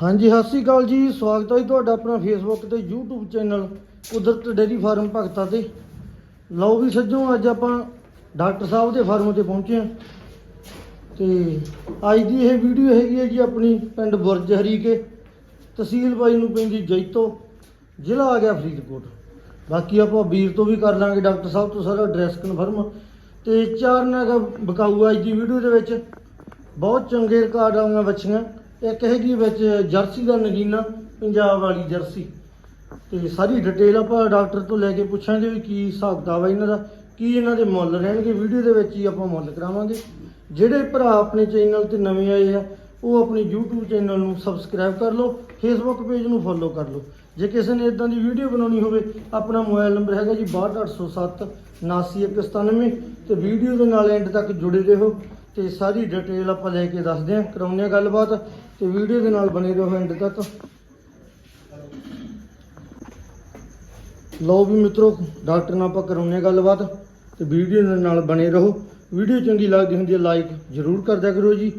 ਹਾਂਜੀ, ਸਤਿ ਸ਼੍ਰੀ ਅਕਾਲ ਜੀ। ਸਵਾਗਤ ਹੈ ਜੀ ਤੁਹਾਡਾ ਆਪਣਾ ਫੇਸਬੁੱਕ ਤੇ YouTube channel Kudrat dairy farm Bhagta ਤੇ। ਲਓ ਵੀ ਸੱਜੋ ਅੱਜ ਆਪਾਂ ਡਾਕਟਰ ਸਾਹਿਬ ਦੇ ਫਾਰਮ ਤੇ ਪਹੁੰਚੇ ਹਾਂ। ਤੇ ਅੱਜ ਦੀ ਇਹ ਵੀਡੀਓ ਹੈਗੀ ਹੈ ਜੀ ਆਪਣੀ ਪਿੰਡ ਬੁਰਜ ਹਰੀਕੇ, ਤਹਿਸੀਲ ਬਾਈ ਨੂੰ ਪੈਂਦੀ ਜੈਤੋ, ਜ਼ਿਲ੍ਹਾ ਆ ਗਿਆ ਫਰੀਦਕੋਟ। ਬਾਕੀ ਆਪਾਂ ਵੀਰ ਤੋਂ ਵੀ ਕਰ ਲਾਂਗੇ, ਡਾਕਟਰ ਸਾਹਿਬ ਤੋਂ ਸਾਰਾ ਐਡਰੈਸ ਕਨਫਰਮ ਤੇ ਚਾਰ ਨਗ ਬਕਾਊ ਅੱਜ ਦੀ ਵੀਡੀਓ ਦੇ ਵਿੱਚ। ਬਹੁਤ ਚੰਗੇ ਰਿਕਾਰਡ ਵਾਲੀਆਂ ਬੱਚੀਆਂ। ਇੱਕ ਹੈਗੀ ਵਿੱਚ ਜਰਸੀ ਦਾ ਨਗੀਨਾ, ਪੰਜਾਬ ਵਾਲੀ ਜਰਸੀ। ਤੇ ਸਾਰੀ ਡਿਟੇਲ ਆਪਾਂ ਡਾਕਟਰ ਤੋਂ ਲੈ ਕੇ ਪੁੱਛਾਂਗੇ ਵੀ ਕੀ ਹਿਸਾਬ ਕਿਤਾਬ ਹੈ ਇਹਨਾਂ ਦਾ, ਕੀ ਇਹਨਾਂ ਦੇ ਮੁੱਲ ਰਹਿਣਗੇ, ਵੀਡੀਓ ਦੇ ਵਿੱਚ ਹੀ ਆਪਾਂ ਮੁੱਲ ਕਰਾਵਾਂਗੇ। ਜਿਹੜੇ ਭਰਾ ਆਪਣੇ ਚੈਨਲ ਤੇ ਨਵੇਂ ਆਏ ਆ, ਉਹ ਆਪਣੇ YouTube ਚੈਨਲ ਨੂੰ ਸਬਸਕ੍ਰਾਈਬ ਕਰ ਲਓ, Facebook ਪੇਜ ਨੂੰ ਫੋਲੋ ਕਰ ਲਓ। ਜੇ ਕਿਸੇ ਨੇ ਇਦਾਂ ਦੀ ਵੀਡੀਓ ਬਣਾਉਣੀ ਹੋਵੇ, ਆਪਣਾ ਮੋਬਾਈਲ ਨੰਬਰ ਹੈਗਾ ਜੀ 62807 79197 ਤੇ ਵੀਡੀਓ ਦੇ ਨਾਲ ਐਂਡ ਤੱਕ ਜੁੜੇ ਰਹੋ। ਤੇ ਸਾਰੀ ਡਿਟੇਲ ਆਪਾਂ ਲੈ ਕੇ ਦੱਸਦੇ ਹਾਂ, ਕਰਾਉਂਦੇ ਹਾਂ ਗੱਲਬਾਤ। ਤੇ ਵੀਡੀਓ ਦੇ ਨਾਲ ਬਣੇ ਰਹੋ ਐਂਡ ਤੱਕ। ਲਓ ਵੀ ਮਿੱਤਰੋ, ਡਾਕਟਰ ਨਾਲ ਆਪਾਂ ਕਰਾਉਂਦੇ ਹਾਂ ਗੱਲਬਾਤ ਤੇ ਵੀਡੀਓ ਦੇ ਨਾਲ ਬਣੇ ਰਹੋ। ਵੀਡੀਓ ਚੰਗੀ ਲੱਗਦੀ ਹੁੰਦੀ ਹੈ ਲਾਈਕ ਜ਼ਰੂਰ ਕਰ ਦਿਆ ਕਰੋ ਜੀ।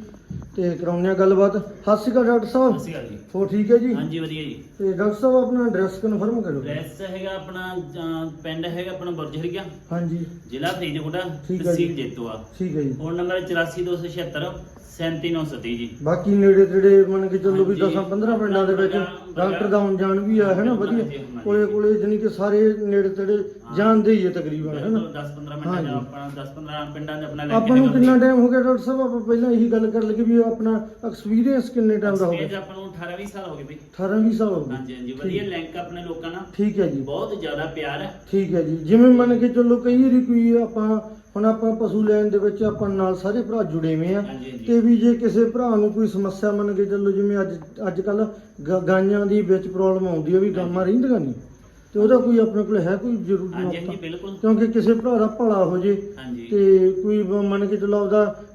ਤੇ ਕਰਾਉਂਦੇ ਹਾਂ ਗੱਲਬਾਤ। ਸਤਿ ਸ਼੍ਰੀ ਅਕਾਲ ਡਾਕਟਰ ਸਾਹਿਬ। ਸਤਿ ਸ਼੍ਰੀ ਅਕਾਲ ਜੀ। ਹੋ ਠੀਕ ਹੈ ਜੀ? ਹਾਂਜੀ ਵਧੀਆ ਜੀ। ਤੇ ਡਾਕਟਰ ਸਾਹਿਬ ਆਪਣਾ ਐਡਰੈਸ ਕਨਫਰਮ ਕਰੋ ਐਡਰੈਸ ਹੈਗਾ ਆਪਣਾ ਪਿੰਡ ਹੈਗਾ ਆਪਣਾ ਬੁਰਜਹਰੀਆ ਹਾਂਜੀ। ਜ਼ਿਲ੍ਹਾ ਫਰੀਦਕੋਟ ਹੈ ਤਹਿਸੀਲ। ਜੇਤੂਆ। ਠੀਕ ਹੈ ਜੀ। ਫੋਨ ਨੰਬਰ 84276 37937 ਜੀ। ਬਾਕੀ ਨੇੜੇ ਤੇੜੇ ਮੰਨ ਕੇ ਚੱਲੋ ਵੀ ਹਾਂਜੀ। 10 15 ਪਿੰਡਾਂ ਦੇ ਵਿੱਚ ਡਾਕਟਰ ਦਾ ਆਉਣ ਜਾਣ ਵੀ ਆ ਹੈ ਨਾ? ਵਧੀਆ। ਕੋਲੇ ਕੋਲੇ ਜਾਣੀ ਕਿ ਸਾਰੇ ਨੇੜੇ ਤੇੜੇ ਜਾਣਦੇ ਹੀ ਆ ਤਕਰੀਬਨ ਹੈ ਨਾ? 10 15 ਮਿੰਟਾਂ ਆਪਣਾ 10 15 ਪਿੰਡਾਂ ਦਾ ਆਪਣਾ ਆਪਾਂ ਨੂੰ ਕਿੰਨਾ ਟਾਈਮ ਹੋ ਗਿਆ ਡਾਕਟਰ ਸਾਹਿਬ? ਆਪਾਂ ਪਹਿਲਾਂ ਇਹੀ ਗੱਲ ਕਰ ਲਈਏ ਵੀ ਆਪਣਾ ਐਕਸਪੀਰੀਅੰਸ ਕਿੰਨੇ ਟਾਈਮ ਦਾ ਹੋ ਗਿਆ? ਆਪਾਂ ਨੂੰ 18 20 ਸਾਲ ਹੋ ਗਏ ਬਈ। 18 20 ਸਾਲ ਹੋ ਹਾਂਜੀ ਗਏ ਹਾਂਜੀ ਵਧੀਆ ਲਿੰਕ ਆਪਣੇ ਲੋਕਾਂ ਨਾਲ। ਠੀਕ ਹੈ ਜੀ। ਬਹੁਤ ਜ਼ਿਆਦਾ ਪਿਆਰ ਹੈ। ਠੀਕ ਹੈ ਜੀ। ਜਿਵੇਂ ਮੰਨ ਕੇ ਚੱਲੋ ਕਈ ਵਾਰੀ ਕੋਈ ਆਪਾਂ ਹੁਣ ਆਪਾਂ ਪਸ਼ੂ ਲੈਣ ਦੇ ਵਿੱਚ ਆਪਾਂ ਨਾਲ ਸਾਰੇ ਭਰਾ ਜੁੜੇ ਹੋਏ ਆ ਹਾਂਜੀ ਹਾਂਜੀ। ਤੇ ਵੀ ਜੇ ਕਿਸੇ ਭਰਾ ਨੂੰ ਕੋਈ ਸਮੱਸਿਆ ਮੰਨ ਕੇ ਚੱਲੋ ਜਿਵੇਂ ਅੱਜ ਅੱਜ ਕੱਲ ਗਾਈਆਂ ਦੀ ਵਿੱਚ ਪ੍ਰੋਬਲਮ ਆਉਂਦੀ ਹੈ ਵੀ ਗਾਵਾਂ ਰਹਿੰਦੀਆਂ ਨਹੀਂ ਤੇ ਉਹਦਾ ਕੋਈ ਆਪਣੇ ਕੋਲ ਹੈ ਕੋਈ ਜ਼ਰੂਰ ਹਾਂਜੀ ਹਾਂਜੀ? ਬਿਲਕੁਲ। ਕਿਉਂਕਿ ਕਿਸੇ ਭਰਾ ਦਾ ਭਲਾ ਹੋ ਜੇ ਹਾਂਜੀ। ਤੇ ਕੋਈ ਬ- ਮੰਨ ਕੇ ਚੱਲੋ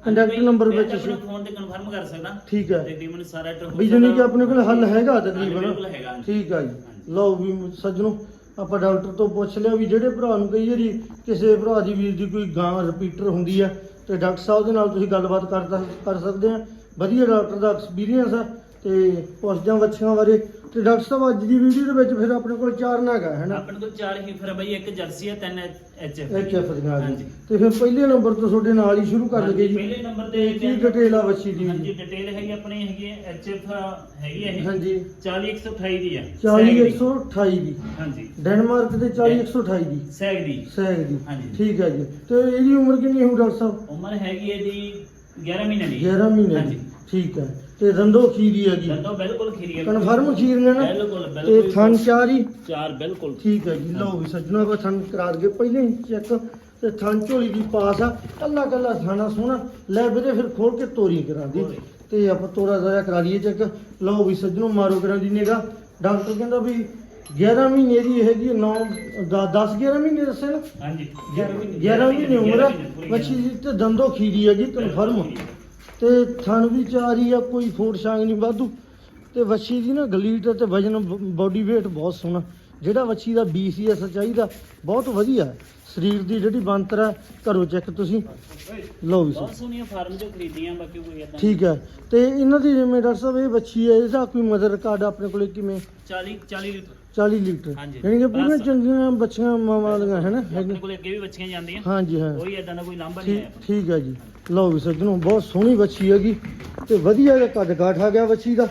ਕੰਟੈਕਟ ਨੰਬਰ ਵਿੱਚ ਸੀ- ਫੋਨ ਤੇ ਕਨਫਰਮ ਕਰ ਸਕਦਾ। ਠੀਕ ਹੈ। ਤਕਰੀਬਨ ਸਾਰਾ ਟਰ ਵੀ ਜਾਣੀ। ਕਿ ਆਪਣੇ ਕੋਲ ਹੱਲ ਹੈਗਾ ਤਕਰੀਬਨ ਬਿਲਕੁਲ ਹੈਗਾ ਹਾਂਜੀ। ਠੀਕ ਆ ਜੀ। ਹਾਂਜੀ। ਲਓ ਵੀ ਸੱਜਣੋ ਆਪਾਂ ਡਾਕਟਰ ਤੋਂ ਪੁੱਛ ਲਿਆ ਵੀ ਜਿਹੜੇ ਭਰਾ ਨੂੰ ਕਈ ਵਾਰੀ ਕਿਸੇ ਭਰਾ ਦੀ ਵੀਰ ਦੀ ਕੋਈ ਗਾਂ ਰਿਪੀਟਰ ਹੁੰਦੀ ਆ ਤੇ ਡਾਕਟਰ ਸਾਹਿਬ ਦੇ ਨਾਲ ਤੁਸੀਂ ਗੱਲਬਾਤ ਕਰ ਕਰ ਸਕਦੇ ਆ। ਵਧੀਆ ਡਾਕਟਰ ਦਾ ਐਕਸਪੀਰੀਅੰਸ ਆ। ਤੇ ਪੁੱਛਦੇ ਹਾਂ ਬੱਚਿਆਂ ਬਾਰੇ ਤੇ ਡਾਕਟਰ ਸਾਹਿਬ ਅੱਜ ਦੀ ਵੀਡੀਓ ਦੇ ਵਿੱਚ ਫਿਰ ਆਪਣੇ ਕੋਲ ਚਾਰ ਨਾਗ ਆ ਹੈਨਾ? ਆਪਣੇ ਕੋਲ ਚਾਰ ਹੈ ਬਾਈ ਇੱਕ ਜਰਸੀ ਹੈ ਤਿੰਨ ਐਚ ਐਫ। ਐਚ ਐਫ ਦੀਆਂ ਆ ਹਾਂਜੀ। ਜੀ ਤੇ ਫਿਰ ਪਹਿਲੇ ਨੰਬਰ ਤੋਂ ਤੁਹਾਡੇ ਨਾਲ ਹੀ ਸ਼ੁਰੂ ਕਰ ਲਈਏ ਜੀ। ਪਹਿਲੇ ਨੰਬਰ ਤੇ ਤੇ ਕੀ ਡਿਟੇਲ ਆ ਬੱਚੀ ਦੀ? ਹਾਂਜੀ ਡਿਟੇਲ ਹੈਗੀ ਆਪਣੀ ਹੈਗੀ ਐਚ ਐਫ ਹੈਗੀ ਹੈ ਇਹ। ਹਾਂਜੀ। 40128 ਦੀ ਹੈ 40128 ਦੀ। ਹਾਂਜੀ। ਡੈਨਮਾਰਕ ਦੇ 40128 ਦੀ। ਸੈਗ ਦੀ। ਸਹਿਗ ਦੀ। ਹਾਂਜੀ। ਠੀਕ ਹੈ ਜੀ। ਤੇ ਇਹਦੀ ਉਮਰ ਕਿੰਨੀ ਹੋਊ ਡਾਕਟਰ ਸਾਹਿਬ? ਉਮਰ ਹੈਗੀ ਹੈ ਜੀ 11 ਮਹੀਨੇ ਦੀ। 11 ਮਹੀਨੇ ਦੀ। ਠੀਕ ਹੈ ਤੇ ਰੰਦੋ ਖੀਰੀ ਹੈਗੀ। ਦੰਦੋ ਬਿਲਕੁਲ ਖੀਰੀ ਹੈ ਕਨਫਰਮ ਖੀਰ ਨੇ ਨਾ ਬਿਲਕੁਲ ਤੇ ਥਣ ਚਾਰੀ ਚਾਰ ਬਿਲਕੁਲ। ਠੀਕ ਹੈ ਜੀ ਲਓ ਵੀ ਸੱਜਣੋ ਆਪਾਂ ਥਣ ਕਰਾ ਦਈਏ। ਪਹਿਲੇ ਹੀ ਚੈੱਕ ਤੇ ਥਣ ਝੋਲੀ ਦੀ ਪਾਸ ਆ। ਕੱਲਾ ਕੱਲਾ ਥਾਣਾ ਸੋਹਣਾ। ਲੈ ਵੀਰੇ ਫਿਰ ਖੋਲ ਕੇ ਤੋਰੀ ਕਰਾ ਦੀ। ਤੋਰੀ। ਤੇ ਆਪਾਂ ਤੋਰਾ ਜ਼ਰਾ ਕਰਾ ਲਈਏ ਚੈੱਕ ਲਓ ਵੀ ਸੱਜਣੋ ਮਾਰੋ ਕਰਾ ਦੀ ਨਿਗਾ ਡਾਕਟਰ ਕਹਿੰਦਾ ਵੀ 11 ਮਹੀਨੇ ਦੀ ਹੈਗੀ 9 10 11 ਮਹੀਨੇ ਦੱਸੇ ਨਾ? ਹਾਂਜੀ 11 ਮਹੀਨੇ ਉਮਰ ਪੂਰੀ ਬੱਚੀ ਤੇ ਦੰਦੋ ਖੀਰੀ ਹੈਗੀ ਕਨਫਰਮ। ਤੇ ਥਣ ਵੀ ਚਾਰੀ ਆ, ਕੋਈ ਫੋਰਸਾਂਗ ਨਹੀਂ ਵਾਧੂ। ਤੇ ਵੱਛੀ ਦੀ ਨਾ ਗਲੀਟ ਤੇ ਵਜਨ, ਬਾਡੀ weight ਬਹੁਤ ਸੋਹਣਾ। ਜਿਹੜਾ ਵੱਛੀ ਦਾ BCS ਚਾਹੀਦਾ ਬਹੁਤ ਵਧੀਆ। ਹੈ। ਸਰੀਰ ਦੀ ਜਿਹੜੀ ਬਣਤਰ ਹੈ ਘਰੋਂ ਚੈੱਕ ਤੁਸੀਂ ਲਓ ਵੀ ਬਹੁਤ ਸਰ ਸੋਹਣੀਆਂ ਫਾਰਮ ਚੋਂ ਖਰੀਦੀਆਂ ਬਾਕੀ ਕੋਈ ਇਦਾਂ ਠੀਕ ਹੈ। ਤੇ ਇਹਨਾਂ ਦੀ ਜਿਵੇਂ ਡਾਕਟਰ ਸਾਹਿਬ ਇਹ ਵੱਛੀ ਹੈ ਇਹਦਾ ਕੋਈ ਮਦਰ ਰਿਕਾਰਡ ਆਪਣੇ ਕੋਲੇ ਕਿਵੇਂ? 40 40 ਲੀਟਰ। 40 ਲੀਟਰ। ਹਾਂਜੀ। ਯਾਨੀ ਕਿ ਪੂਰੀਆਂ ਬਸ। ਚੰਗੀਆਂ ਬੱਚੀਆਂ ਮਾਵਾਂ ਦੀਆਂ ਹੈ ਨਾ ਆਪਣੇ ਕੋਲ ਅੱਗੇ ਵੀ ਬੱਚੀਆਂ ਜਾਂਦੀਆਂ। ਹਾਂਜੀ ਹਾਂ। ਕੋਈ ਇਦਾਂ ਦਾ ਕੋਈ ਲਾਂਭਾ ਨਹੀਂ ਆਇਆ। ਠੀਕ ਹੈ ਜੀ। ਲਓ ਵੀ ਸੱਜਣੋ ਬਹੁਤ ਸੋਹਣੀ ਬੱਚੀ ਹੈਗੀ। ਤੇ ਵਧੀਆ ਜਿਹਾ ਕੱਦ ਕਾਠ ਆ ਗਿਆ ਬੱਚੀ ਦਾ।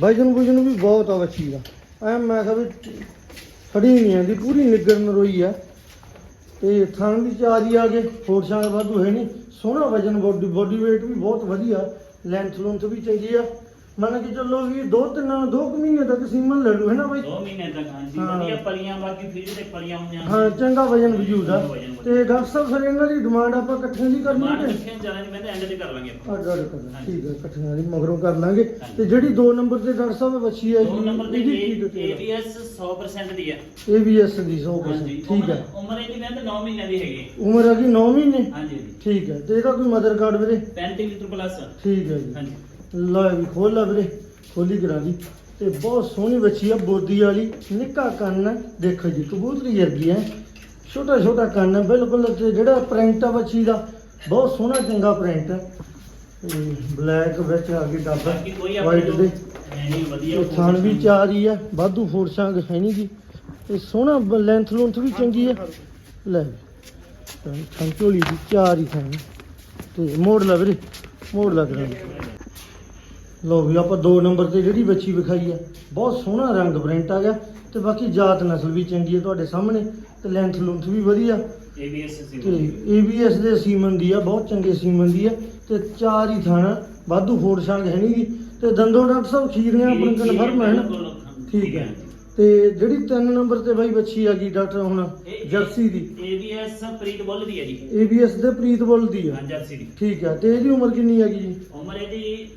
ਵਜਨ ਵਜਨ ਵੀ ਬਹੁਤ ਆ ਬੱਚੀ ਦਾ। ਐ ਮੈਂ ਕਿਹਾ ਵੀ ਖੜੀ ਨਹੀਂ ਆਂਦੀ ਪੂਰੀ ਨਿੱਗਰ ਨਰੋਈ ਆ। ਤੇ ਥਣ ਵੀ ਚਾਰੀ ਆ ਗਏ, ਹੋਰ ਸ਼ਾਂਗ ਵਾਧੂ ਹੈ ਨਹੀਂ। ਸੋਹਣਾ ਵਜਨ ਬੋਡੀ ਬੋਡੀ weight ਵੀ ਬਹੁਤ ਵਧੀਆ ਲੈਂਥ ਲੂੰਥ ਵੀ ਚੰਗੀ ਆ। ਮੰਨ ਕੇ ਚੱਲੋ ਵੀ ਦੋ ਤਿੰਨ ਦੋ ਕੁ ਮਹੀਨੇ ਤੱਕ ਸੀਮਨ ਲੈ ਲੂ ਹੈ ਨਾ ਬਾਈ? 2 ਮਹੀਨੇ ਤੱਕ ਹਾਂਜੀ। ਹਾਂ। ਵਧੀਆ ਪਲੀਆਂ ਬਾਕੀ ਫੀਡ ਤੇ ਪਲੀਆਂ ਹੁੰਦੀਆਂ ਹਾਂ ਚੰਗਾ ਵਜਨ ਵਜੂਦ ਆ। ਵਜਨ ਵਜੂਦ। ਤੇ ਡਾਕਟਰ ਸਾਹਿਬ ਫਿਰ ਇਹਨਾਂ ਦੀ ਡਿਮਾਂਡ ਆਪਾਂ ਇਕੱਠਿਆਂ ਦੀ ਕਰਨੀ ਮਾਰ ਹੈ? ਜਾਣਾ ਮੈਂ ਤਾਂ ਐਂਡ ਤੇ ਕਰ ਲਾਂਗੇ ਆਪਾਂ। ਅੱਡ ਅੱਡ ਕਰਨਾ ਹਾਂਜੀ। ਠੀਕ ਹੈ ਇਕੱਠੀਆਂ ਦੀ ਮਗਰੋਂ ਕਰ ਲਾਂਗੇ। ਹਾਂਜੀ। ਤੇ ਜਿਹੜੀ 2 ਨੰਬਰ ਤੇ ਡਾਕਟਰ ਸਾਹਿਬ ਵੱਛੀ ਹੈ ਦੋ ਨੰਬਰ ਤੇ ਇਹਦੀ ਕੀ ਡਿਟੇਲ ABS 100% ਦੀ ਹੈ। ABS ਦੀ 100% ਹਾਂਜੀ ਠੀਕ ਹੈ। ਉਮਰ ਇਹਦੀ ਕਹਿੰਦੇ 9 ਮਹੀਨਿਆਂ ਦੀ ਹੈਗੀ ਉਮਰ ਹੈਗੀ 9 ਮਹੀਨੇ? ਹਾਂਜੀ ਜੀ ਠੀਕ ਹੈ ਤੇ ਇਹਦਾ ਕੋਈ ਮਦਰ ਕਾਰਡ ਵੀਰੇ? 35 ਲੀਟਰ ਪਲੱਸ ਠੀਕ ਹੈ ਜੀ। ਹਾਂਜੀ। ਲੈ ਵੀ ਖੋਲ ਲਾ ਵੀਰੇ ਖੋਲੀ ਕਰਾ ਦੀ। ਤੇ ਬਹੁਤ ਸੋਹਣੀ ਬੱਚੀ ਆ ਬੋਦੀ ਵਾਲੀ ਨਿੱਕਾ ਕੰਨ ਹੈ ਦੇਖੋ ਜੀ ਕਬੂਤਰੀ ਵਰਗੀ ਹੈ ਛੋਟਾ ਛੋਟਾ ਕੰਨ ਹੈ ਬਿਲਕੁਲ ਤੇ ਜਿਹੜਾ ਪ੍ਰਿੰਟ ਆ ਬੱਚੀ ਦਾ ਬਹੁਤ ਸੋਹਣਾ ਚੰਗਾ ਪ੍ਰਿੰਟ ਹੈ ਬਲੈਕ ਵਿੱਚ ਆ ਬਾਕੀ ਕੋਈ ਡੱਬਾ ਆਪਣੇ ਵਾਈਟ ਦੇ। ਐਨੀ ਵਧੀਆ ਇਹ ਥਣ ਵੀ ਚਾਰ ਹੀ ਆ ਵਾਧੂ ਫੋੜ ਸੰਗ ਹੈ ਨਹੀਂ ਜੀ। ਇਹ ਸੋਹਣਾ ਲੈਂਥ ਲੁੰਥ ਵੀ ਚੰਗੀ ਆ। ਲੈ ਥਣ ਝੋਲੀ ਦੀ ਚਾਰ ਹੀ ਥਣ। ਤੇ ਮੋੜ ਲਾ ਵੀਰੇ ਮੋੜ ਲੱਗ ਰਿਹਾ ਲੋ ਵੀ ਆਪਾਂ ਦੋ ਨੰਬਰ ਤੇ ਜਿਹੜੀ ਬੱਚੀ ਵਿਖਾਈ ਆ ਬਹੁਤ ਸੋਹਣਾ ਰੰਗ ਪ੍ਰਿੰਟ ਆ ਗਿਆ ਤੇ ਬਾਕੀ ਜਾਤ ਨਸਲ ਵੀ ਚੰਗੀ ਹੈ ਤੁਹਾਡੇ ਸਾਹਮਣੇ ਤੇ ਲੈਂਥ ਲੁੰਥ ਵੀ ਵਧੀਆ। ਏਬੀਐਸ ਤੇ ਦੇ ਸੀਮਨ ਦੀ ਆ ਬਹੁਤ ਚੰਗੇ ਸੀਮਨ ਦੀ ਆ ਤੇ ਚਾਰ ਹੀ ਥਣ ਵਾਧੂ ਫੋੜ ਸੰਗ ਹੈ ਨਹੀਂ ਗੀ। ਤੇ ਦੰਦੋਂ ਡਾਕਟਰ ਸਾਹਿਬ ਖੀਰੀਆਂ ਆਪਣੇ ਕਨਫਰਮ ਹੈ ਨਾ? ਠੀਕ ਹੈ। ਤੇ ਜਿਹੜੀ ਤਿੰਨ ਨੰਬਰ ਤੇ ਬਾਈ ਬੱਚੀ ਆ ਗਈ ਡਾਕਟਰ ਹੁਣ ਜਰਸੀ ਦੀ। ਏਬੀਐਸ ਪ੍ਰੀਤ ਬੁੱਲ ਦੀ ਹੈ ਜੀ। ABS ਦੇ ਪ੍ਰੀਤਬੁੱਲ ਦੀ ਆ। ਹਾਂ ਜਰਸੀ ਦੀ। ਠੀਕ ਹੈ। ਤੇ ਇਹਦੀ ਉਮਰ ਕਿੰਨੀ ਹੈਗੀ ਜੀ? ਉਮਰ ਇਹਦੀ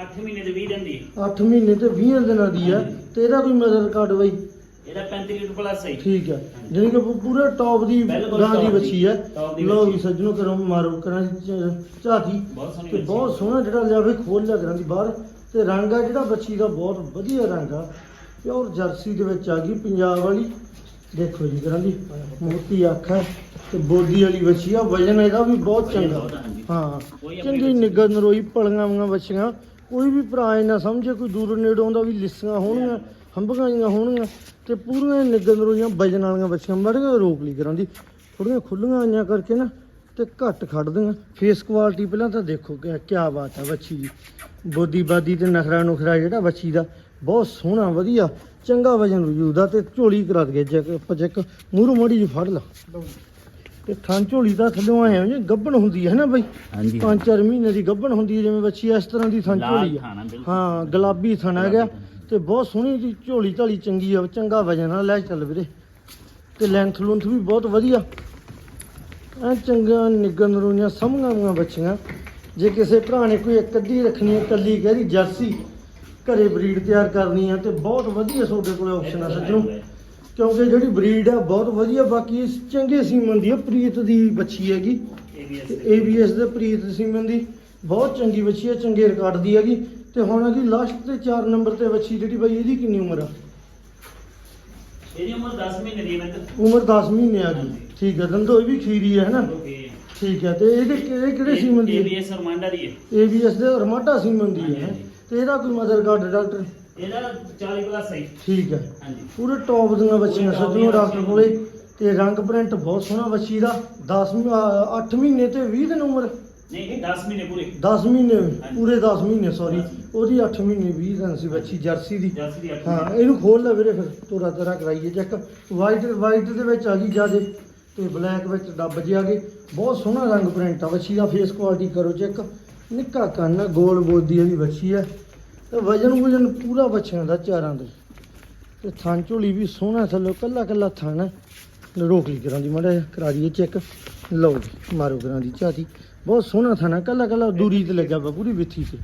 8 ਮਹੀਨੇ ਦੇ 20 ਦਿਨ ਦੀ। ਹੈ 8 ਮਹੀਨੇ ਤੇ 20 ਦਿਨਾਂ ਦੀ ਆ ਤੇ ਇਹਦਾ ਕੋਈ ਮਦਰ ਰਿਕਾਰਡ ਬਾਈ? ਇਹਦਾ 35 ਲੀਟਰ ਪਲੱਸ ਹੈ ਠੀਕ ਹੈ। ਜਾਣੀ ਕਿ ਪੂ- ਪੂਰੇ ਟੌਪ ਦੀ ਬਿਲਕੁਲ ਗਾਂ ਦੀ top ਬੱਚੀ top ਦੀ ਲੋ ਵੀ ਬੱਚੀ। ਸੱਜਣੋ ਕਰੋ ਮਾਰੋ ਕਰਾਂ ਝਾਤੀ। ਬਹੁਤ ਸੋਹਣੀ ਤੇ ਬੱਚੀ ਬਹੁਤ ਸੋਹਣਾ ਜਿਹੜਾ ਲਿਆਵੇ ਖੋਲ ਲਿਆ ਕਰਾਂ ਦੀ ਬਾਹਰ। ਤੇ ਰੰਗ ਆ ਜਿਹੜਾ ਬੱਚੀ ਦਾ ਬਹੁਤ ਵਧੀਆ ਰੰਗ ਆ। ਪਿਓਰ ਜਰਸੀ ਦੇ ਵਿੱਚ ਆ ਗਈ ਪੰਜਾਬ ਵਾਲੀ। ਦੇਖੋ ਜੀ ਕਰਾਂ ਦੀ ਮੋਟੀ ਅੱਖ ਹੈ ਤੇ ਬੋਦੀ ਵਾਲੀ ਬੱਚੀ ਆ। ਵਜਨ ਇਹਦਾ ਵੀ ਬਹੁਤ ਵਜ਼ਨ ਚੰਗਾ। ਬਹੁਤ ਆ, ਹਾਂਜੀ। ਹਾਂ। ਕੋਈ ਆਪਣੀ ਚੰਗੀ ਬੱਚੀ- ਨਿੱਗਰ ਨਰੋਈ ਪਲੀਆਂ ਵਾਂਗੀਆਂ ਬੱਚੀਆਂ। ਕੋਈ ਵੀ ਭਰਾ ਇਹ ਨਾ ਸਮਝੇ, ਕੋਈ ਦੂਰ ਨੇੜੋਂ ਦਾ ਵੀ ਲਿੱਸੀਆਂ ਹੋਣਗੀਆਂ ਹੰਬਗਾਂ ਹੋਣਗੀਆਂ ਤੇ ਪੂਰੀਆਂ ਨਿੱਗਰ ਰੋਈਆਂ ਵਜਨ ਵਾਲੀਆਂ ਬੱਚੀਆਂ ਮੜੀਆਂ ਰੋਕ ਲਈ ਕਰਾਂ ਦੀ ਥੋੜੀਆਂ ਖੁੱਲੀਆਂ ਆਈਆਂ ਕਰਕੇ ਨਾ ਤੇ ਘੱਟ ਖੜਦੀਆਂ ਫੇਸ ਕੁਆਲਿਟੀ ਪਹਿਲਾਂ ਤਾਂ ਦੇਖੋ ਕਿ ਕੀ ਬਾਤ ਹੈ ਬੱਚੀ ਦੀ। ਬੋਦੀ ਬਾਦੀ ਤੇ ਨਖਰਾ ਨੁਖਰਾ ਜਿਹੜਾ ਬੱਚੀ ਦਾ, ਬਹੁਤ ਸੋਹਣਾ, ਵਧੀਆ, ਚੰਗਾ ਵਜਨ ਵਜੂਦਾ ਆ ਤੇ ਝੋਲੀ ਕਰਾ ਦਈਏ ਜੇ ਆਪਾਂ ਚੈੱਕ ਮੋੜੀ ਜੀ ਫੜ ਲਾ। ਤੇ ਥਾਂ ਝੋਲੀ ਤਾਂ ਥੱਲੋਂ ਆਏ ਹੋ ਜੀ ਗੱਬਣ ਹੁੰਦੀ ਹੈ ਨਾ ਬਈ? ਹਾਂਜੀ। ਪੰਜ ਚਾਰ ਮਹੀਨੇ ਦੀ ਗੱਭਣ ਹੁੰਦੀ ਹੈ ਜਿਵੇਂ ਬੱਚੀ ਇਸ ਤਰ੍ਹਾਂ ਦੀ ਥਣ ਲਾਲ ਝੋਲੀ ਆ। ਬਿਲਕੁਲ। ਹਾਂ ਗੁਲਾਬੀ ਥਣ ਹੈਗਾ। ਗੁਲਾਬੀ ਤੇ ਬਹੁਤ ਸੋਹਣੀ ਦੀ ਝੋਲੀ ਢਾਲੀ ਚੰਗੀ ਆ ਚੰਗਾ ਵਜਨ ਨਾਲ ਲੈ ਚੱਲ ਵੀਰੇ। ਤੇ ਲੈਂਥ ਲੁੰਥ ਵੀ ਬਹੁਤ ਵਧੀਆ। ਐ ਚੰਗਾ ਨਿੱਗਰ ਨਰੂਆਂ ਸਮਝਾਂਗਾ ਬੱਚੀਆਂ। ਜੇ ਕਿਸੇ ਭਰਾ ਨੇ ਕੋਈ ਇੱਕ ਅੱਧੀ ਰੱਖਣੀ ਹੈ ਕੱਲੀ ਕਹਿਰੀ ਜਰਸੀ। ਘਰੇ ਬਰੀਡ ਤਿਆਰ ਕਰਨੀ ਆ ਤੇ ਬਹੁਤ ਵਧੀਆ ਤੁਹਾਡੇ ਕੋਲ ਆਪਸ਼ਨ ਆ ਸੱਜਣੋ। ਕਿਉਂਕਿ ਜਿਹੜੀ ਬਰੀਡ ਆ ਬਹੁਤ ਵਧੀਆ ਬਾਕੀ ਇਸ ਚੰਗੇ ਸੀਮਨ ਦੀ ਆ ਪ੍ਰੀਤ ਦੀ ਬੱਚੀ ਹੈਗੀ। ਏਬੀਐਸ ਦੇ। ਪ੍ਰੀਤ ਸੀਮਨ ਦੀ ਬਹੁਤ ਚੰਗੀ ਬੱਚੀ ਹੈ ਚੰਗੇ ਰਿਕਾਰਡ ਦੀ ਹੈਗੀ। ਤੇ ਹੁਣ ਹੈਗੀ ਲਾਸਟ ਤੇ 4 ਨੰਬਰ ਤੇ ਬੱਚੀ ਜਿਹੜੀ ਬਾਈ ਇਹਦੀ ਕਿੰਨੀ ਉਮਰ ਆ? ਇਹਦੀ ਉਮਰ 10 ਮਹੀਨੇ ਦੀ ਹੈ ਉਮਰ 10 ਮਹੀਨੇ ਆ ਗਈ। ਠੀਕ ਹੈ ਦੰਦੋ ਇਹ ਵੀ ਖੀਰੀ ਹੈ ਹਨਾ? ਠੀਕ ਹੈ ਤੇ ਇਹਦੇ ਕਿਹੜੇ ਕਿਹੜੇ ਸੀਮਨ ਦੀ ਹੈ? ਏਬੀਐਸ ਰਮਾਂਡਾ ਦੀ ਹੈ। ABS ਦੇ ਰਮਾਟਾ ਸੀਮਨ ਦੀ ਹੈ। ਤੇ ਇਹਦਾ ਕੋਈ ਮਦਰ ਗਾਰਡ ਡਾਕਟਰ ਇਹਦਾ 40 ਪਲੱਸ ਹੈ ਠੀਕ ਹੈ। ਹਾਂਜੀ। ਪੂਰੇ ਟੌਪ ਦੀਆਂ ਬੱਚੀਆਂ ਪੂਰੇ top ਸੱਜਣੋ ਦੀਆਂ ਡਾਕਟਰ। ਕੋਲੇ। ਤੇ ਰੰਗ ਪ੍ਰਿੰਟ ਬਹੁਤ ਸੋਹਣਾ ਬੱਚੀ ਦਾ। 10 8 ਮਹੀਨੇ ਤੇ 20 ਦਿਨ ਉਮਰ। ਨਹੀਂ ਇਹ 10 ਮਹੀਨੇ ਪੂਰੇ। 10 ਮਹੀਨੇ ਹਾਂਜੀ। ਪੂਰੇ 10 ਮਹੀਨੇ ਸੌਰੀ। ਉਹਦੀ 8 ਮਹੀਨੇ 20 ਦਿਨ ਸੀ ਬੱਚੀ ਜਰਸੀ ਦੀ। ਜਰਸੀ ਦੀ ਅੱਠ ਹਾਂ ਮਹੀਨੇ। ਇਹਨੂੰ ਖੋਲ ਲੈ ਵੀਰੇ ਫਿਰ ਤੋਰਾ ਤੇਰਾ ਕਰਾਈਏ ਚੈੱਕ ਵਾਈਟ ਵਾਈਟ ਦੇ ਵਿੱਚ ਆ ਗਈ ਜਿਆਦੇ। ਤੇ ਬਲੈਕ ਵਿੱਚ ਡੱਬ ਜਿਹੇ ਆ ਗਏ ਬਹੁਤ ਸੋਹਣਾ ਰੰਗ ਪ੍ਰਿੰਟ ਆ ਬੱਚੀ ਦਾ। ਫੇਸ ਕੁਆਲਿਟੀ ਕਰੋ ਚੈੱਕ ਨਿੱਕਾ ਕੰਨ ਆ, ਗੋਲ ਬੋਦੀ ਵਾਲੀ ਬੱਚੀ ਆ। ਤੇ ਵਜਨ ਵਜਨ ਪੂਰਾ ਬੱਚਿਆਂ ਦਾ ਚਾਰਾਂ ਦੇ ਤੇ ਥਾਂ ਝੋਲੀ ਵੀ ਸੋਹਣਾ ਥੱਲੇ ਕੱਲਾ ਕੱਲਾ ਥਾਂ ਹੈ। ਰੋਕ ਲਈ ਕਰਾਂ ਦੀ ਮਾੜਾ ਜਿਹਾ, ਕਰਾ ਦਈਏ ਚੈੱਕ ਲਓ ਜੀ, ਮਾਰੋ ਕਰਾਂ ਦੀ ਝਾਤੀ ਬਹੁਤ ਸੋਹਣਾ ਥਾਂ ਹੈ, ਕੱਲਾ ਕੱਲਾ ਦੂਰੀ ਤੇ ਲੱਗਾ ਵਾ, ਪੂਰੀ ਵਿੱਥੀ ਤੇ।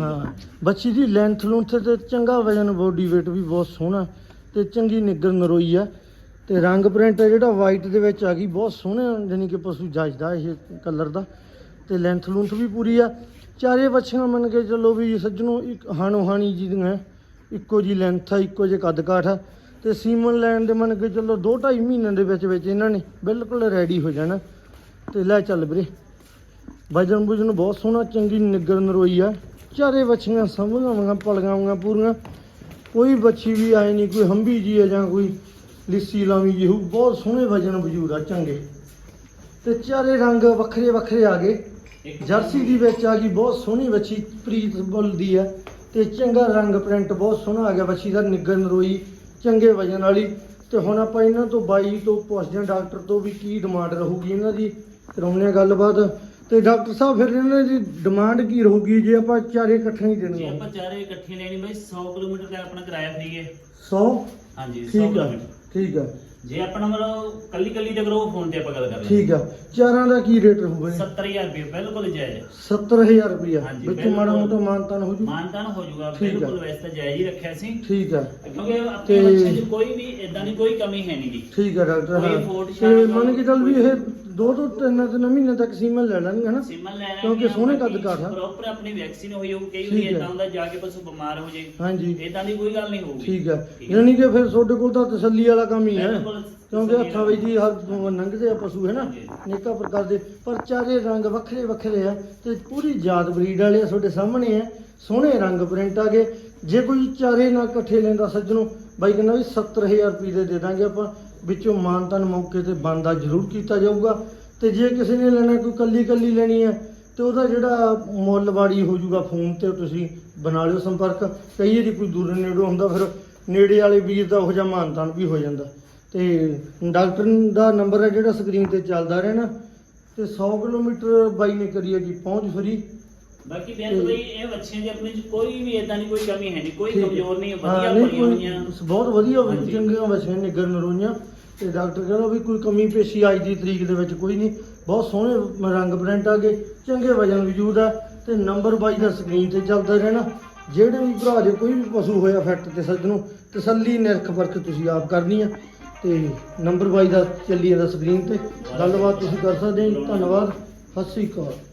ਹਾਂ, ਬੱਚੀ ਦੀ ਲੈਂਥ ਲੂੰਥ ਤੇ ਚੰਗਾ ਵਜਨ ਬੋਡੀ weight ਵੀ ਬਹੁਤ ਸੋਹਣਾ। ਤੇ ਚੰਗੀ ਨਿੱਗਰ ਨਰੋਈ ਆ। ਤੇ ਰੰਗ ਪ੍ਰਿੰਟ ਹੈ ਜਿਹੜਾ ਵਾਈਟ ਦੇ ਵਿੱਚ ਆ ਗਈ, ਬਹੁਤ ਸੋਹਣਾ ਜਾਨੀ ਕਿ ਪਸ਼ੂ ਜੱਜਦਾ ਇਹ ਕਲਰ ਦਾ। ਤੇ ਲੈਂਥ ਲੁੰਥ ਵੀ ਪੂਰੀ ਆ। ਚਾਰੇ ਵੱਛੀਆਂ ਮੰਨ ਕੇ ਚੱਲੋ ਵੀ ਸੱਜਣੋ ਇੱਕ ਹਾਣੋ ਹਾਣੀ ਜੀ ਦੀਆਂ, ਇੱਕੋ ਜੀ ਲੈਂਥ ਆ, ਇੱਕੋ ਜੇ ਕੱਦ ਕਾਠ ਆ। ਤੇ ਸੀਮਨ ਲੈਣ ਦੇ ਮੰਨ ਕੇ ਚੱਲੋ 2.5 ਮਹੀਨਿਆਂ ਦੇ ਵਿੱਚ ਵਿੱਚ ਇਹਨਾਂ ਨੇ ਬਿਲਕੁਲ ਰੈਡੀ ਹੋ ਜਾਣਾ। ਤੇ ਲੈ ਚੱਲ ਵੀਰੇ। ਵਜਨ ਬੁਜਨ ਬਹੁਤ ਸੋਹਣਾ, ਚੰਗੀ ਨਿੱਗਰ ਨਰੋਈ ਆ। ਚਾਰੇ ਬੱਚੀਆਂ ਸਮਝਾਵਾਂਗਾ ਪਲਗਾਵਾਂਗਾ ਪੂਰੀਆਂ। ਕੋਈ ਬੱਚੀ ਵੀ ਆਏ ਨਹੀਂ ਕੋਈ ਹੰਬੀ ਜੀ ਆ ਜਾਂ ਕੋਈ ਲਿੱਸੀ ਲਾਵੀ ਜਿਹੂ, ਬਹੁਤ ਸੋਹਣੇ ਵਜਨ ਵਜੂਦ ਆ, ਚੰਗੇ। ਤੇ ਚਾਰੇ ਰੰਗ ਵੱਖਰੇ ਵੱਖਰੇ ਆ ਗਏ। ਜਰਸੀ ਦੀ ਵਿੱਚ ਆ ਗਈ, ਬਹੁਤ ਸੋਹਣੀ ਵੱਛੀ ਪ੍ਰੀਤ ਬੁੱਲ ਦੀ ਆ ਤੇ ਚੰਗਾ ਰੰਗ ਪ੍ਰਿੰਟ ਬਹੁਤ ਸੋਹਣਾ ਆ ਗਿਆ ਬੱਚੀ ਦਾ ਨਿੱਗਰ ਨਰੋਈ ਚੰਗੇ ਵਜਨ ਵਾਲੀ ਤੇ ਹੁਣ ਆਪਾਂ ਇਹਨਾਂ ਤੋਂ ਬਾਈ ਤੋਂ ਪੁੱਛਦੇ ਹਾਂ, ਡਾਕਟਰ ਤੋਂ ਵੀ ਕੀ ਡਿਮਾਂਡ ਰਹੂਗੀ ਇਹਨਾਂ ਦੀ ਕਰਾਉਂਦੇ ਹਾਂ ਗੱਲਬਾਤ। ਤੇ ਡਾਕਟਰ ਸਾਹਿਬ ਫਿਰ ਇਹਨਾਂ ਦੀ ਡਿਮਾਂਡ ਕੀ ਰਹੂਗੀ ਜੇ ਆਪਾਂ ਚਾਰੇ ਇਕੱਠੇ ਹੀ ਜੇ ਆਪਾਂ ਚਾਰੇ ਇਕੱਠੀ ਲੈਣੀ ਬਈ 100 ਕਿਲੋਮੀਟਰ ਦਾ ਆਪਣਾ ਕਿਰਾਇਆ ਫ੍ਰੀ ਹੈ। 100 ਹਾਂਜੀ 100 ਠੀਕ ਆ ਕਿਲੋਮੀਟਰ। ਠੀਕ ਆ। ਜੇ ਆਪਣਾ ਮਤਲਬ ਕੱਲੀ ਕੱਲੀ ਤੇ ਕਰੋ ਫੋਨ ਤੇ ਆਪਾਂ ਗੱਲ ਕਰ ਲਾਂਗੇ ਠੀਕ ਆ। ਚਾਰਾਂ ਦਾ ਕੀ ਰੇਟ ਰਹੂਗਾ ਜੀ? 70000 ਰੁਪਏ ਬਿਲਕੁਲ ਜਾਇਜ਼ ਹੈ। 70000 ਰੁਪਇਆ ਹਾਂਜੀ, ਵਿੱਚ ਬਿਲਕੁਲ। ਮਾੜਾ ਮੋਟਾ ਮਾਨਤਾਨ ਹੋ ਜੂ? ਮਾਨਤਾਨ ਹੋ ਜਾਊਗਾ ਠੀਕ ਆ। ਬਿਲਕੁਲ ਵੈਸੇ ਤਾਂ ਜਾਇਜ਼ ਹੀ ਰੱਖਿਆ ਸੀ। ਠੀਕ ਆ। ਕਿਉਂਕਿ ਆਪਣੇ ਤੇ- ਬੱਚੇ 'ਚ ਕੋਈ ਵੀ ਇਦਾਂ ਦੀ ਕੋਈ ਕਮੀ ਹੈ ਨਹੀਂ ਗੀ। ਠੀਕ ਆ ਡਾਕਟਰ ਕੋਈ ਹਾਂ ਫੋਟ ਤੇ ਸ਼ਾਟ ਮੰਨ ਕੇ ਚੱਲ ਵੀ ਇਹ ਦੋ ਤੋਂ ਤਿੰਨ ਤਿੰਨ ਮਹੀਨੇ ਤੱਕ ਸੀਮਨ ਲੈ ਲੈਣਗੇ ਹਨਾ? ਸਿਮਲ ਲੈ ਕਿਉਂਕਿ ਸੋਹਣੇ ਕੱਦ ਕਾਠ ਆ। ਪ੍ਰੋਪਰ ਆਪਣੀ ਵੈਕਸੀਨ ਹੋਈ ਹੋਊ ਕਈ ਠੀਕ ਵਾਰੀ ਹੈ। ਇਦਾਂ ਹੁੰਦਾ ਜਾ ਕੇ ਪਸ਼ੂ ਬਿਮਾਰ ਹੋ ਜੇ। ਹਾਂਜੀ। ਇਦਾਂ ਦੀ ਕੋਈ ਗੱਲ ਨਹੀਂ ਹੋਊਗੀ। ਠੀਕ ਹੈ। ਯਾਨੀ ਕਿ ਫਿਰ ਤੁਹਾਡੇ ਕੋਲ ਤਾਂ ਤਸੱਲੀ ਵਾਲਾ ਕੰਮ ਹੀ ਹੈ। ਬਿਲਕੁਲ ਕਿਉਂਕਿ ਤਸੱਲੀ ਹੱਥਾਂ ਵਿੱਚ ਦੀ ਹਰ ਲੰਘਦੇ ਆ ਪਸ਼ੂ ਹੈ ਨਾ? ਹਾਂਜੀ। ਨੇਕਾ ਪ੍ਰਕਾਰ ਦੇ ਪਰ ਚਾਰੇ ਰੰਗ ਵੱਖਰੇ ਵੱਖਰੇ ਆ ਤੇ ਪੂਰੀ ਜਾਤ ਬਰੀਡ ਵਾਲੇ ਆ ਤੁਹਾਡੇ ਸਾਹਮਣੇ ਆ। ਸੋਹਣੇ ਰੰਗ ਪ੍ਰਿੰਟ ਆ ਗਏ। ਜੇ ਕੋਈ ਚਾਰੇ ਨਾਲ ਇਕੱਠੇ ਲੈਂਦਾ ਸੱਜਣੋ, ਬਾਈ ਕਹਿੰਦਾ ਵੀ 70000 ਰੁਪਏ ਦੇ ਦੇ ਦਾਂਗੇ ਆਪਾਂ। ਵਿੱਚੋਂ ਮਾਨਤਨ ਮੌਕੇ ਤੇ ਬੰਦਾ ਜ਼ਰੂਰ ਕੀਤਾ ਜਾਊਗਾ। ਤੇ ਜੇ ਕਿਸੇ ਨੇ ਲੈਣਾ, ਕੋਈ ਕੱਲੀ ਕੱਲੀ ਲੈਣੀ ਹੈ, ਤੇ ਉਹਦਾ ਜਿਹੜਾ ਮੁੱਲ ਵਾੜੀ ਹੋ ਜਾਊਗਾ ਫੋਨ ਤੇ ਤੁਸੀਂ ਬਣਾ ਲਿਓ ਸੰਪਰਕ। ਕਈ ਵਾਰੀ ਕੋਈ ਦੂਰ ਨੇੜੇ ਹੁੰਦਾ, ਫਿਰ ਨੇੜੇ ਵਾਲੇ ਵੀਰ ਦਾ ਉਹ ਜਿਹਾ ਮਾਨਤਨ ਵੀ ਹੋ ਜਾਂਦਾ। ਤੇ ਡਾਕਟਰ ਦਾ ਨੰਬਰ ਹੈ ਜਿਹੜਾ ਸਕਰੀਨ ਤੇ ਚੱਲਦਾ ਰਹਿਣਾ। ਤੇ 100 ਕਿਲੋਮੀਟਰ ਬਾਈ ਨੇ ਕਰੀ ਹੈ ਜੀ, ਪਹੁੰਚ ਫਰੀ। ਬਾਕੀ ਬੇਅੰਤ ਬਈ ਇਹ ਬੱਚਿਆਂ ਦੀ ਆਪਣੇ ਚ ਕੋਈ ਵੀ ਇਦਾਂ ਦੀ ਕੋਈ ਕਮੀ ਹੈ ਨਹੀਂ ਕੋਈ ਠੀਕ ਹੈ। ਕਮਜ਼ੋਰ ਨਹੀਂ ਹੈ, ਹਾਂ, ਵਧੀਆ ਨਹੀਂ, ਭਰੀਆਂ ਕੋਈ ਹੋਈਆਂ। ਬਹੁਤ ਵਧੀਆ ਹਾਂਜੀ। ਚੰਗੀਆਂ ਵਸੀਆਂ ਨਿਗਰ ਨਰੋਈਆਂ। ਤੇ ਡਾਕਟਰ ਕਹਿੰਦਾ ਵੀ ਕੋਈ ਕਮੀ ਪੇਸ਼ੀ ਅੱਜ ਦੀ ਤਰੀਕ ਦੇ ਵਿੱਚ ਕੋਈ ਨਹੀਂ। ਬਹੁਤ ਸੋਹਣੇ ਰੰਗ ਪ੍ਰਿੰਟ ਆ ਗਏ ਚੰਗੇ ਵਜਨ ਵਜੂਦ ਆ। ਤੇ ਨੰਬਰ ਬਾਈ ਦਾ ਸਕਰੀਨ ਤੇ ਚੱਲਦਾ ਰਹਿਣਾ। ਜਿਹੜੇ ਵੀ ਭਰਾ ਦੇ ਕੋਈ ਵੀ ਪਸ਼ੂ ਹੋਇਆ ਫੈਕਟ ਤੇ ਸੱਜਣੋ ਤਸੱਲੀ ਨਿਰਖ ਪਰਖ ਤੁਸੀਂ ਆਪ ਕਰਨੀ ਆ। ਤੇ ਨੰਬਰ ਬਾਈ ਦਾ ਚੱਲੀ ਜਾਂਦਾ ਸਕਰੀਨ ਤੇ। ਗੱਲਬਾਤ ਤੁਸੀਂ ਕਰ ਸਕਦੇ ਹੋ। ਧੰਨਵਾਦ। ਸਤਿ ਸ੍ਰੀ ਅਕਾਲ।